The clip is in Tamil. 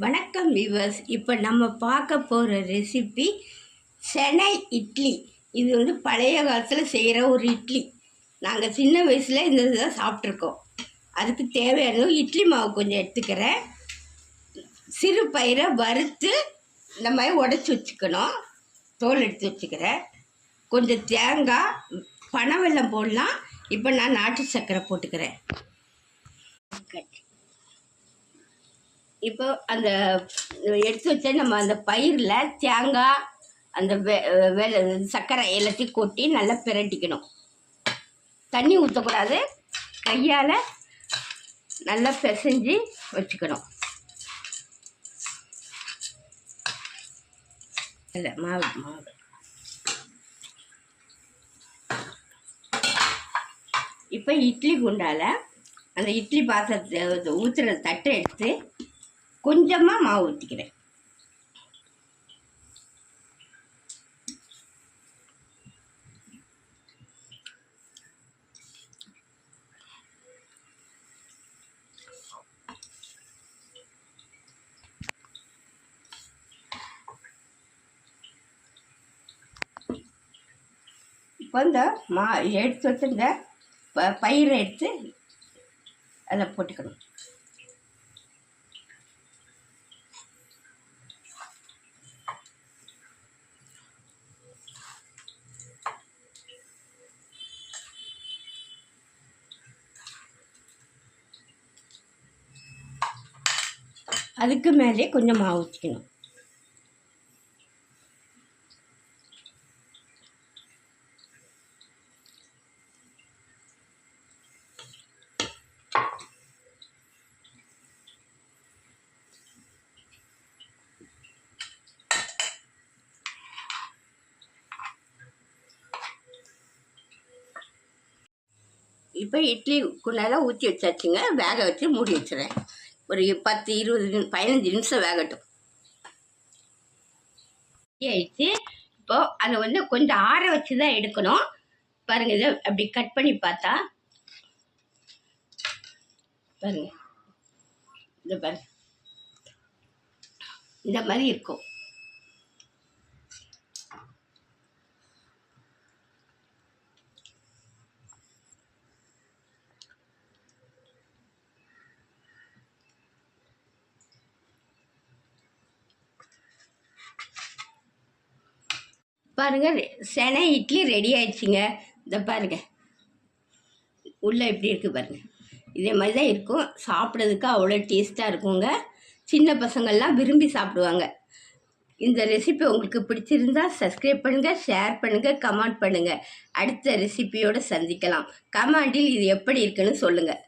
வணக்கம் விவர்ஸ் இப்போ நம்ம பார்க்க போகிற ரெசிபி செனை இட்லி. இது வந்து பழைய காலத்தில் செய்கிற ஒரு இட்லி. நாங்கள் சின்ன வயசில் இந்த இதுதான் சாப்பிட்ருக்கோம் அதுக்கு தேவையான இட்லி மாவு கொஞ்சம் எடுத்துக்கிறேன். சிறு பயிரை வறுத்து இந்த மாதிரி உடச்சி வச்சுக்கணும். தோல் எடுத்து வச்சுக்கிறேன். கொஞ்சம் தேங்காய் பனை வெள்ளம் போடலாம். இப்போ நான் நாட்டு சர்க்கரை போட்டுக்கிறேன். இப்போ அந்த எடுத்து வச்ச நம்ம அந்த பயிரில் தேங்காய் அந்த வெ வெள்ளை சர்க்கரை எல்லாத்தையும் கொட்டி நல்லா பிரட்டிக்கணும். தண்ணி ஊற்றக்கூடாது கையால் நல்லா பிசைஞ்சு வச்சுக்கணும். இல்லை மாவு மாவு. இப்போ இட்லி குண்டால் அந்த இட்லி பாத்திரத்தை ஊற்றுற தட்டை எடுத்து கொஞ்சமாக மாவு ஊற்றிக்கிறேன் இப்போ இந்த மா எடுத்து வச்சுருந்த ப பயிரை எடுத்து அதில் போட்டுக்கணும். அதுக்கு மேலே கொஞ்சம் மாவு ஊற்றிக்கணும் இப்போ இட்லி குண்டால ஊற்றி வச்சாச்சுங்க. வேக வச்சு மூடி வச்சுறேன் ஒரு பத்து இருபது பதினஞ்சு நிமிஷம் வேகட்டும். ஆயிடுச்சு. இப்போ அதை வந்து கொஞ்சம் ஆற வச்சு தான் எடுக்கணும். பாருங்க இதை அப்படி கட் பண்ணி பார்த்தா. பாருங்கள் இந்த பாருங்க. இந்த மாதிரி இருக்கும். பாருங்கள் செனை இட்லி ரெடி ஆயிடுச்சுங்க. இந்த பாருங்கள் உள்ளே எப்படி இருக்குது பாருங்கள் இதே மாதிரி தான் இருக்கும். சாப்பிட்றதுக்கு அவ்வளோ டேஸ்ட்டாக இருக்குங்க. சின்ன பசங்கள்லாம் விரும்பி சாப்பிடுவாங்க. இந்த ரெசிபி உங்களுக்கு பிடிச்சிருந்தா சப்ஸ்கிரைப் பண்ணுங்கள் ஷேர் பண்ணுங்கள் கமெண்ட் பண்ணுங்கள் அடுத்த ரெசிபியோடு சந்திக்கலாம். கமெண்டில் இது எப்படி இருக்குன்னு சொல்லுங்கள்